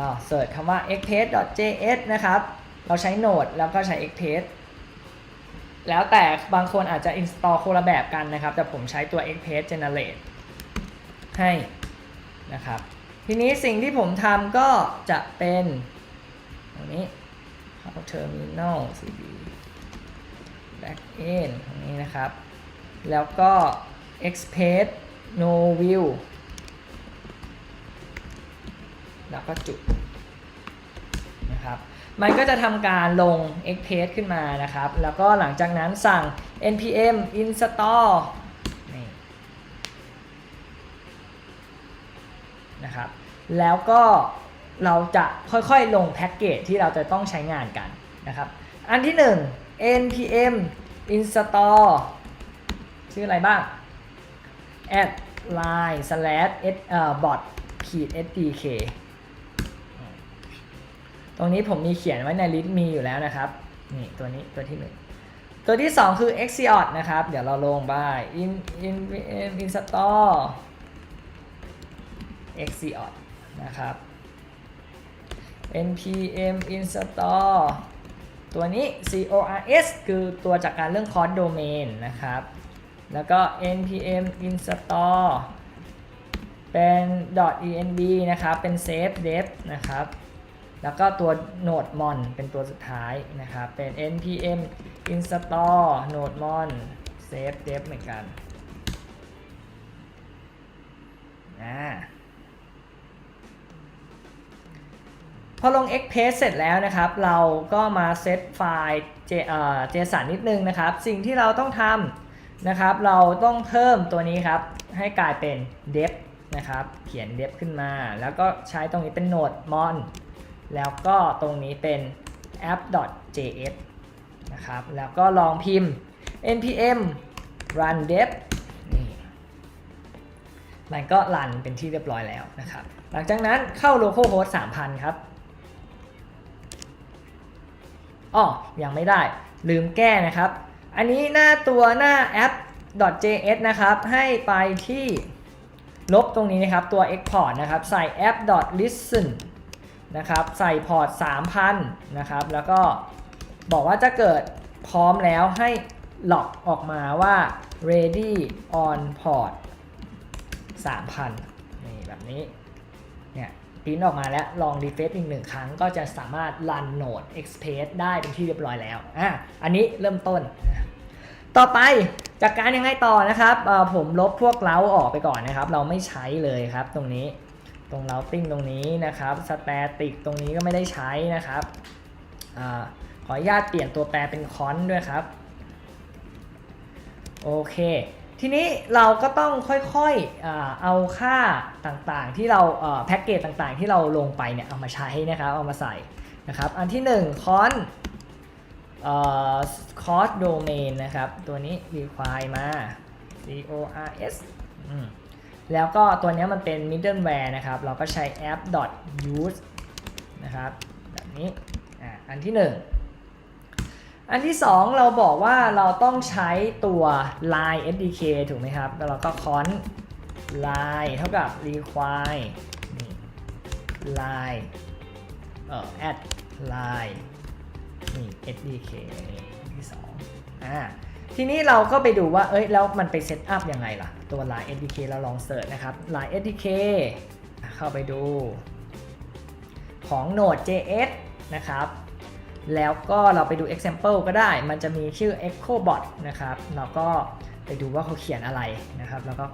อ่าเสิร์ชคำว่า xpath.js นะครับ เราใช้โนดแล้วก็ใช้ xpath แล้วแต่บางคนอาจจะ install คนละแบบกันนะครับ แต่ผมใช้ตัว xpath generate ให้นะครับ ทีนี้สิ่งที่ผมทำก็จะเป็นตรงนี้เข้า terminal cd backend ตรงนี้นะครับ แล้วก็ xpath no view แล้วก็จุดนะครับ มันก็จะทำการลง xpath ขึ้นมานะครับ แล้วก็หลังจากนั้นสั่ง npm install นี่นะครับ แล้วก็เราจะค่อยๆลงแพ็กเกจที่เราจะต้องใช้งานกันนะครับ อันที่ 1 npm install ชื่ออะไรบ้าง add line slash s เอ่อ bot ขีด sdk ตรงนี้ผมมีเขียนไว้ในลิสต์มีอยู่แล้วนะครับ นี่ตัวนี้ตัวที่หนึ่งตัวที่2คือ Axiot นะครับ เดี๋ยวเราลงไป in in in install Axiot นะครับ npm install ตัวนี้ cors คือตัวจากการเรื่อง cross domain นะครับ แล้วก็ npm install เป็น .env นะครับ เป็น save dev นะครับ แล้วก็ตัว node mon เป็นตัวสุดท้ายนะครับ เป็น npm install node mon save dev เหมือนกันอพอลง xpath เสร็จแล้วนะครับ เราก็มาเซตไฟล์ JSON นิดนึงนะครับ สิ่งที่เราต้องทำนะครับ เราต้องเพิ่มตัวนี้ครับ ให้กลายเป็น def นะครับ เขียน def ขึ้นมา แล้วก็ใช้ตรงนี้เป็น node mon แล้วก็ตรงนี้เป็น app.js นะครับ แล้วก็ลองพิมพ์ npm run dev นี่ มันก็รันเป็นที่เรียบร้อยแล้วนะครับ หลังจากนั้นเข้า localhost 3,000 ครับอ๋อยังไม่ได้ ลืมแก้นะครับ อันนี้หน้าตัวหน้า app.js นะครับ ให้ไปที่ลบตรงนี้นะครับ ตัว export นะครับ ใส่ app.listen นะครับ ใส่พอร์ต 3,000 นะครับ แล้วก็บอกว่าจะเกิดพร้อมแล้วให้หลอกออกมาว่า ready on port 3,000 นี่แบบนี้ เนี่ยพิมพ์ออกมาแล้วลอง refresh อีกหนึ่งครั้งก็จะสามารถ run node express ได้เป็นที่เรียบร้อยแล้ว อะ อันนี้เริ่มต้น ต่อไปจากการยังไงต่อนะครับ ผมลบพวกเล้าออกไปก่อนนะครับ เราไม่ใช้เลยครับตรงนี้ ตรง routing ตรงนี้นะครับ static ตรงนี้ก็ไม่ได้ใช้นะครับอขออนุญาตเปลี่ยนตัวแปรเป็นคอนด้วยครับ โอเค ทีนี้เราก็ต้องค่อยๆเอาค่าต่างๆ ที่เราแพ็กเกจต่างๆ ที่เราลงไปเนี่ยเอามาใช้นะครับ เอามาใส่นะครับ อันที่1 con เอ่อ cost domain นะครับ ตัวนี้ require มา cors อืม แล้วก็ตัวนี้มันเป็น middleware นะครับ เราก็ใช้ app use นะครับแบบนี้อ่าอันที่ 1 อันที่ 2 เราบอกว่าเราต้องใช้ตัว line SDK ถูกไหมครับ แล้วเราก็ con line เท่ากับ require นี่ line เอ่อ add line นี่ SDK นี่อันที่2อ่า ทีนี้เราก็ไปดูว่า เอ้ย แล้วมันไปเซตอัพยังไงล่ะ ตัว Line SDK เราลองเสิร์ชนะครับ Line SDK เข้าไปดู ของ Node.js นะครับ แล้วก็เราไปดู example ก็ได้ มันจะมีชื่อ EchoBot นะครับ เราก็ไปดูว่าเขาเขียนอะไรนะครับ แล้วก็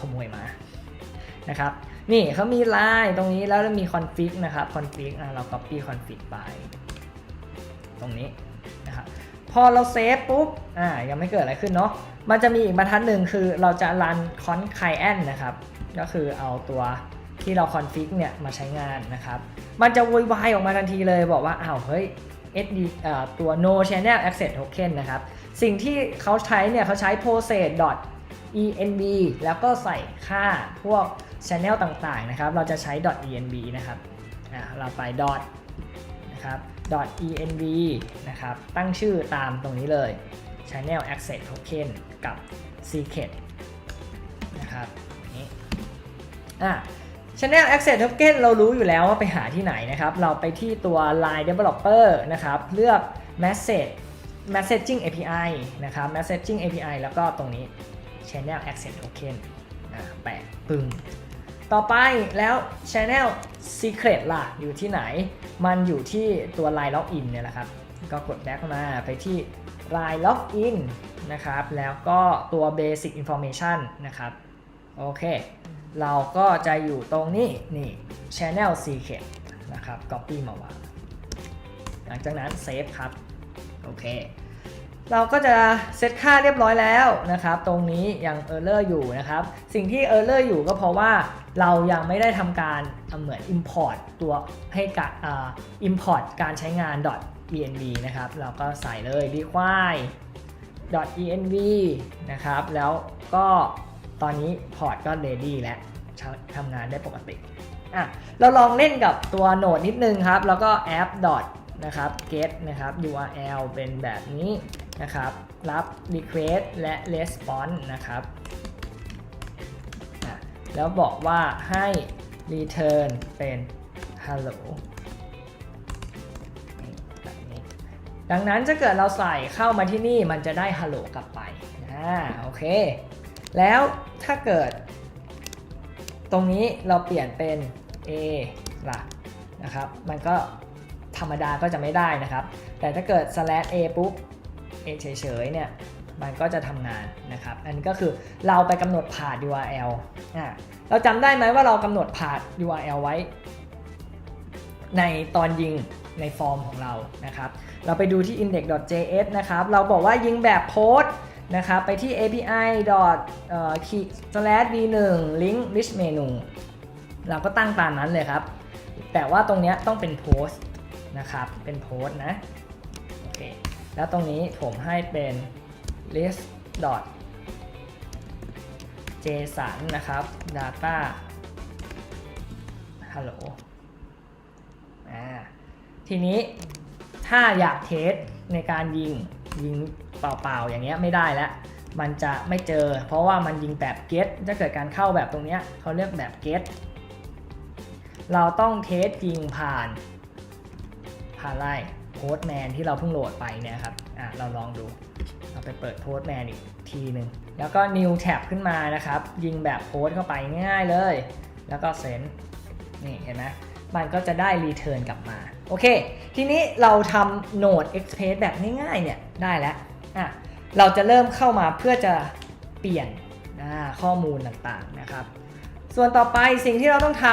ขโมยมา นะครับ นี่เขามี line ตรงนี้แล้วมี config นะครับ config เรา copy config ไป ตรงนี้ อเราเซฟปุ๊บอ่ายังไม่เกิดอะไรขึ้นเนาะมันจะมีอีกบรรทัดหนึ่งคือเราจะรัน con c l i e n นะครับ ก็คือเอาตัวที่เรา config เนี่ยมาใช้งานนะครับ มันจะโวยวายออกมาทันทีเลยบอกว่าอ้าวเฮ้ย SD ตัว no channel access token นะครับ สิ่งที่เขาใช้เนี่ยเขาใช้ process env แล้วก็ใส่ค่าพวก channel ต่างๆนะครับ เราจะใช้ env นะครับ เราไป dot นะครับ .env นะครับ ตั้งชื่อตามตรงนี้เลย channel access token กับ secret นะครับนี่อะ Channel Access Token เรารู้อยู่แล้วว่าไปหาที่ไหนนะครับ เราไปที่ตัว Line Developer นะครับ เลือก Message Messaging API นะครับ Messaging API แล้วก็ตรงนี้ Channel Access Token อ่าแปะปึ้ง ต่อไปแล้ว Channel Secret ล่ะอยู่ที่ไหน มันอยู่ที่ตัว Line Login เนี่ยแหละครับ ก็กด back มาไปที่ Line Login นะครับ แล้วก็ตัว Basic Information นะครับ โอเค เราก็จะอยู่ตรงนี้ นี่ Channel Secret นะครับ Copy มาวางหลังจากนั้น Save ครับ โอเค เราก็จะเซตค่าเรียบร้อยแล้วนะครับ ตรงนี้ยัง Error อยู่นะครับ สิ่งที่ Error อยู่ก็เพราะว่า เรายังไม่ได้ทำการเหมือน Import ตัวให้กับอ่า Import การใช้งาน .env นะครับ เราก็ใส่เลย require .env นะครับ แล้วก็ตอนนี้พอร์ตก็ ready แล้วทำงานได้ปกติอะเราลองเล่นกับตัวโนดนิดนึงครับ แล้วก็ app. นะครับ get นะครับ url เป็นแบบนี้นะครับ รับ request และ response นะครับ แล้วบอกว่าให้ return เป็น hello ดังนั้นถ้าเกิดเราใส่เข้ามาที่นี่มันจะได้ hello กลับไปอ่าโอเค แล้วถ้าเกิด ตรงนี้เราเปลี่ยนเป็น a ล่ะนะครับ มันก็ธรรมดาก็จะไม่ได้นะครับ แต่ถ้าเกิด slash a ปุ๊บ a เฉยๆเนี่ย มันก็จะทำงานนะครับ อันนี้ก็คือเราไปกำหนดผ่าน URL อ่าเราจำได้ไหมว่าเรากำหนดผ่าน URL ไว้ ในตอนยิงในฟอร์มของเรานะครับ เราไปดูที่ index.js นะครับ เราบอกว่ายิงแบบโพสนะครับ ไปที่ api slash v1 link rich menu เราก็ตั้งตามนั้นเลยครับ แต่ว่าตรงนี้ต้องเป็นโพสนะครับ เป็นโพสนะ โอเค แล้วตรงนี้ผมให้เป็น list dot json นะครับ data hello ทีนี้ถ้าอยากเทสในการยิงยิงเปล่าๆ อย่างเงี้ยไม่ได้แล้ว มันจะไม่เจอ เพราะว่ามันยิงแบบ get ถ้าเกิดการเข้าแบบตรงเนี้ยเขาเรียกแบบ get เราต้องเทสยิงผ่าน ผ่านไล่โพสแมนที่เราเพิ่งโหลดไปเนี่ยครับอะเราลองดู เราไปเปิดโพสแมนอีกทีหนึ่งแล้วก็ new tab ขึ้นมานะครับ ยิงแบบโพสเข้าไปง่ายๆเลย แล้วก็เซนนี่เห็นไหมมันก็จะได้ return กลับมา โอเค ทีนี้เราทำ Node Express แบบง่ายๆเนี่ยได้แล้วอะเราจะเริ่มเข้ามาเพื่อจะเปลี่ยนข้อมูลต่างๆนะครับ ส่วนต่อไปสิ่งที่เราต้องท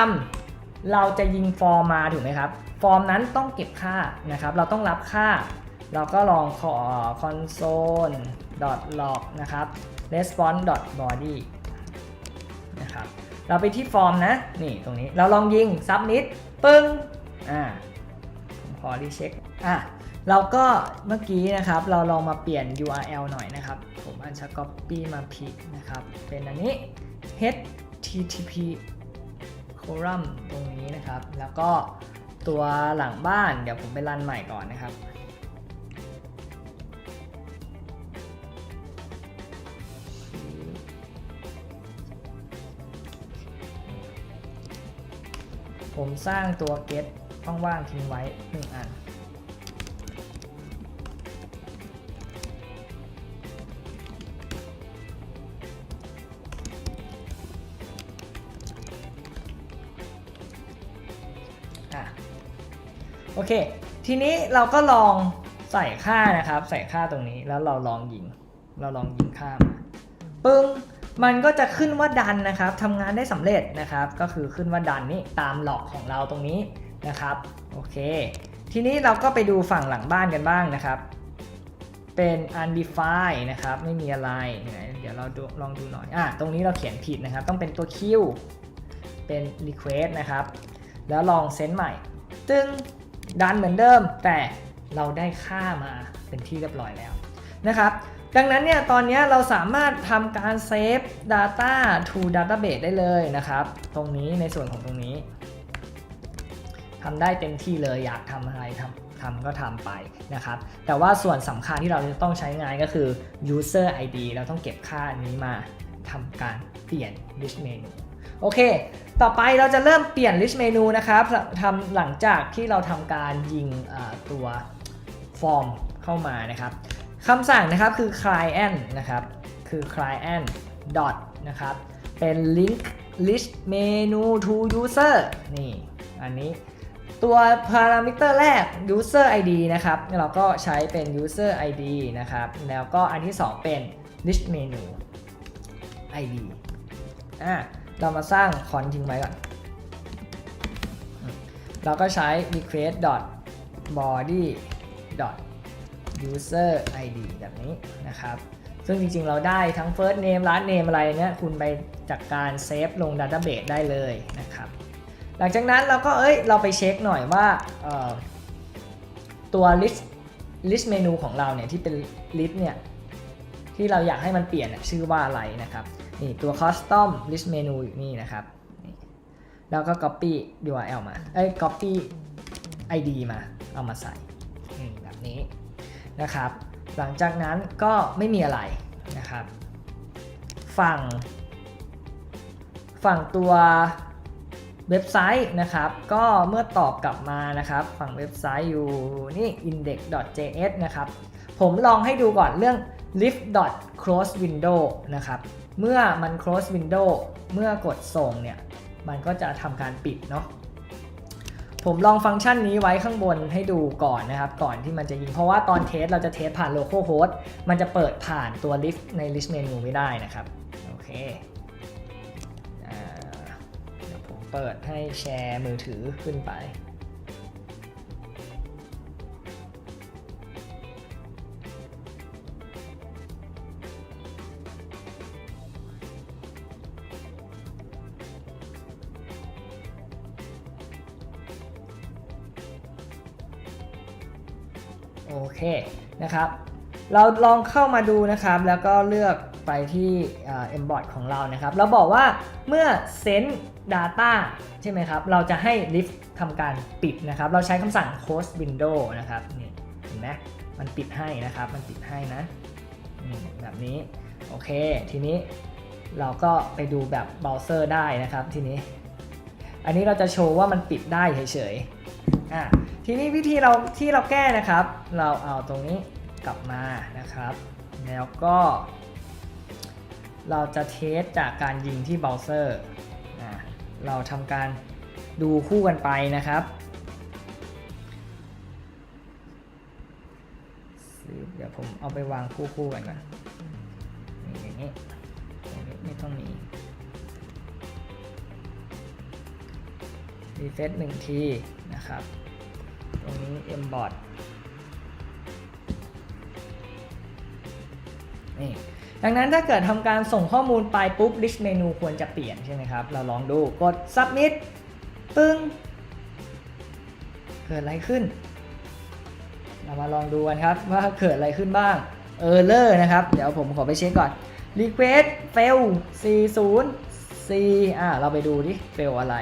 ำเราจะยิงฟอร์มมาถูกไหมครับ ฟอร์มนั้นต้องเก็บค่านะครับ เราต้องรับค่า เราก็ลองขอ console log นะครับ response body นะครับ เราไปที่ฟอร์มนะ นี่ตรงนี้ เราลองยิง submit ปึ้ง อ่าผมขอรีเช็ค อะ เราก็เมื่อกี้นะครับ เราลองมาเปลี่ยน URL หน่อยนะครับ ผมอันชัก copy มาผิดนะครับ เป็นอันนี้ http column ตรงนี้นะครับ แล้วก็ตัวหลังบ้าน เดี๋ยวผมไปรันใหม่ก่อนนะครับ ผมสร้างตัว get ว่างๆทิ้งไว้1อันอะโอเค ทีนี้เราก็ลองใส่ค่านะครับ ใส่ค่าตรงนี้แล้วเราลองยิง เราลองยิงค่ามาปึ้ง มันก็จะขึ้นว่าดันนะครับทำงานได้สำเร็จนะครับ ก็คือขึ้นว่าดันนี่ตามหลอกของเราตรงนี้นะครับโอเค ทีนี้เราก็ไปดูฝั่งหลังบ้านกันบ้างนะครับ เป็น undefined นะครับ ไม่มีอะไร เดี๋ยวเราลองดูหน่อยอะตรงนี้เราเขียนผิดนะครับ ต้องเป็นตัว Q เป็น request นะครับ แล้วลองเซนใหม่ ตึงดันเหมือนเดิม แต่เราได้ค่ามาเป็นที่เรียบร้อยแล้วนะครับ ดังนั้นเนี่ยตอนนี้เราสามารถทำการเซฟ Data to Database ได้เลยนะครับ ตรงนี้ในส่วนของตรงนี้ทำได้เต็มที่เลยอยากทำอะไรทำทำก็ทำไปนะครับ แต่ว่าส่วนสำคัญที่เราจะต้องใช้งานก็คือ user ID เราต้องเก็บค่านี้มาทำการเปลี่ยน list menu โอเค ต่อไปเราจะเริ่มเปลี่ยน list menu นะครับทำหลังจากที่เราทำการยิงตัวฟอร์มเข้ามานะครับ คำสั่งนะครับคือ client นะครับคือ client dot นะครับเป็น link list menu to user นี่อันนี้ตัว parameter แรก user id นะครับเราก็ใช้เป็น user id นะครับแล้วก็อันที่ 2 เป็น list menu id อะเรามาสร้างคอนทิ้งไว้ก่อน เราก็ใช้ request body user id แบบนี้นะครับ ซึ่งจริงๆ เราได้ทั้ง first name last name อะไรเนี้ยคุณไปจากการเซฟลง database ได้เลยนะครับ หลังจากนั้นเราก็เอ้ยเราไปเช็คหน่อยว่าตัว list list menu ของเราเนี่ยที่เป็น list เนี่ยที่เราอยากให้มันเปลี่ยนน่ะชื่อว่าอะไรนะครับนี่ตัว custom list menu อยู่นี่นะครับ แล้วก็ copy URL มา เอ้ย copy ID มา เอามาใส่แบบนี้ นะครับ หลังจากนั้นก็ไม่มีอะไรนะครับ ฝั่ง ฝั่งตัวเว็บไซต์นะครับ ก็เมื่อตอบกลับมานะครับ ฝั่งเว็บไซต์อยู่นี่ index.js นะครับ ผมลองให้ดูก่อนเรื่อง lift close window นะครับ เมื่อมัน close window เมื่อกดส่งเนี่ย มันก็จะทำการปิดเนาะ ผมลองฟังก์ชันนี้ไว้ข้างบนให้ดูก่อนนะครับ ก่อนที่มันจะยิง เพราะว่าตอนเทสเราจะเทสผ่าน localhost มันจะเปิดผ่านตัว lift ใน list menu ไม่ได้นะครับ โอเคเดี๋ยวผมเปิดให้แชร์มือถือขึ้นไป โอเคนะครับ เราลองเข้ามาดูนะครับ แล้วก็เลือกไปที่อ่า embed ของเรานะครับ เราบอกว่าเมื่อ send data ใช่ไหมครับ เราจะให้ lift ทำการปิดนะครับ เราใช้คำสั่ง close window นะครับ นี่เห็นไหมมันปิดให้นะครับ มันปิดให้นะ แบบนี้ โอเค ทีนี้เราก็ไปดูแบบเบราว์เซอร์ได้นะครับทีนี้ อันนี้เราจะโชว์ว่ามันปิดได้เฉยๆ อะ ทีนี้วิธีเราที่เราแก้นะครับ เราเอาตรงนี้กลับมานะครับ แล้วก็ เราจะเทสจากการยิงที่เบราว์เซอร์เราทำการดูคู่กันไปนะครับเดี๋ยวผมเอาไปวางคู่คู่ๆกันก่อนนี่อย่างนี้ตรงนี้ไม่ต้องมีรีเฟซหนึ่งทีนะครับ ตรงนี้ embed นี่ดังนั้นถ้าเกิดทำการส่งข้อมูลไปปุ๊บ list menu ควรจะเปลี่ยนใช่ไหมครับ เราลองดูกด submit ปึ้ง เกิดอะไรขึ้น เรามาลองดูกันครับว่าเกิดอะไรขึ้นบ้าง error นะครับ เดี๋ยวผมขอไปเช็คก่อน request fail 40 c อ่าเราไปดูดิ fail อะไร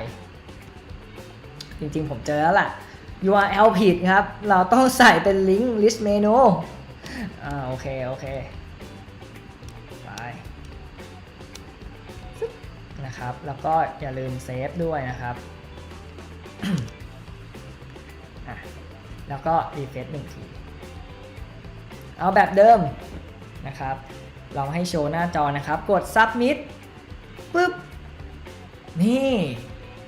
จริงๆผมเจอแล้วล่ะ URL ผิดครับ เราต้องใส่เป็น link list menu อ่าโอเค โอเค ไป นะครับ แล้วก็อย่าลืมเซฟด้วยนะครับ แล้วก็รีเฟซหนึ่งที เอาแบบเดิมนะครับลองให้โชว์หน้าจอนะครับ กด submit ปุ๊บ นี่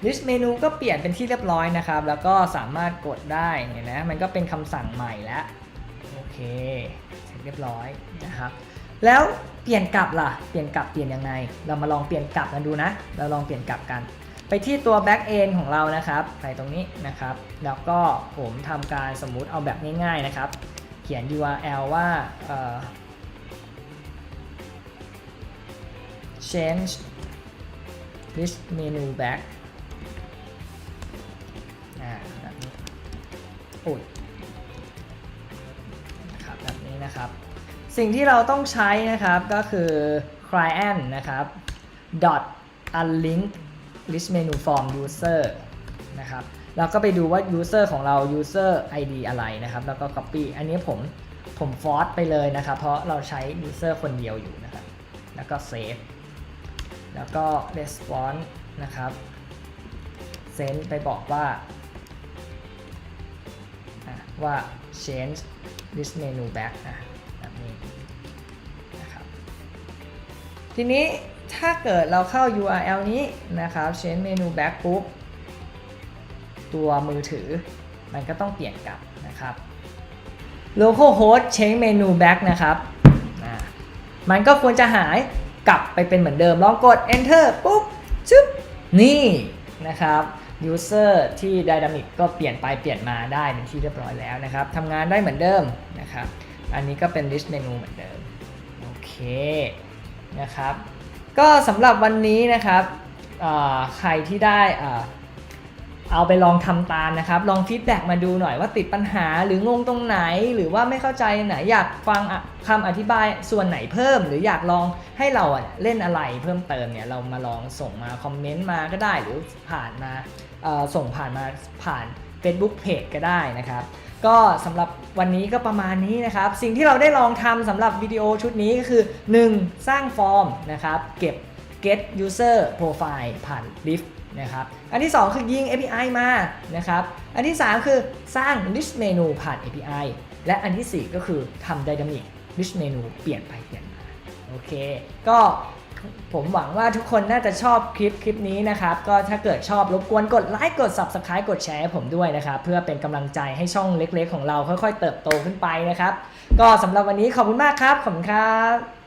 list menu ก็เปลี่ยนเป็นที่เรียบร้อยนะครับ แล้วก็สามารถกดได้เห็นไหมมันก็เป็นคำสั่งใหม่แล้วโอเคเสร็จเรียบร้อยนะครับ แล้วเปลี่ยนกลับล่ะ เปลี่ยนกลับเปลี่ยนยังไง เรามาลองเปลี่ยนกลับกันดูนะ เราลองเปลี่ยนกลับกัน ไปที่ตัว back end ของเรานะครับไปตรงนี้นะครับ แล้วก็ผมทำการสมมุติเอาแบบง่ายๆนะครับ เขียน URL ว่า change list menu back โอ้ยนะครับแบบนี้นะครับ สิ่งที่เราต้องใช้นะครับก็คือ client นะครับ dot unlink listmenuformuser นะครับเราก็ไปดูว่า user ของเรา user id อะไรนะครับ แล้วก็ copy อันนี้ผมผม force ไปเลยนะครับ เพราะเราใช้ user คนเดียวอยู่นะครับ แล้วก็ save แล้วก็ response นะครับเซนไปบอกว่า ว่า change this menu back อะแบบนี้นะครับทีนี้ถ้าเกิดเราเข้า URL นี้นะครับ change menu back ปุ๊บ ตัวมือถือมันก็ต้องเปลี่ยนกลับนะครับ localhost change menu back นะครับ มันก็ควรจะหายกลับไปเป็นเหมือนเดิม ลองกด enter ปุ๊บชึบนี่นะครับ user ที่ dynamic ก็เปลี่ยนไปเปลี่ยนมาได้เป็นที่เรียบร้อยแล้วนะครับทำงานได้เหมือนเดิมนะครับ อันนี้ก็เป็น list menu เหมือนเดิม โอเคนะครับ ก็สำหรับวันนี้นะครับใครที่ได้อ่าเอาไปลองทำตามนะครับ ลองฟีดแบ็กมาดูหน่อยว่าติดปัญหาหรืองงตรงไหน หรือว่าไม่เข้าใจไหนอยากฟังคำอธิบายส่วนไหนเพิ่ม หรืออยากลองให้เราเล่นอะไรเพิ่มเติมเนี่ยเรามาลองส่งมาคอมเมนต์มาก็ได้หรือผ่านมา ส่งผ่านมาผ่าน Facebook Page ก็ได้นะครับ ก็สำหรับวันนี้ก็ประมาณนี้นะครับ สิ่งที่เราได้ลองทำสำหรับวิดีโอชุดนี้ก็คือ 1. สร้างฟอร์มนะครับ เก็บ get user profile ผ่าน lift นะครับอันที่ 2 คือยิง API มานะครับอันที่ 3 คือสร้าง list menu ผ่าน API และอันทีสี่4 ก็คือทำ dynamic list menu เปลี่ยนไปเปลี่ยนมาโอเค ก็ ผมหวังว่าทุกคนน่าจะชอบคลิปคลิปนี้นะครับ ก็ถ้าเกิดชอบรบกวนกดไลค์กด Subscribe กดแชร์ให้ผมด้วยนะครับ เพื่อเป็นกำลังใจให้ช่องเล็กๆ ของเราค่อยๆ เติบโตขึ้นไปนะครับ ก็สำหรับวันนี้ขอบคุณมากครับ ขอบคุณครับ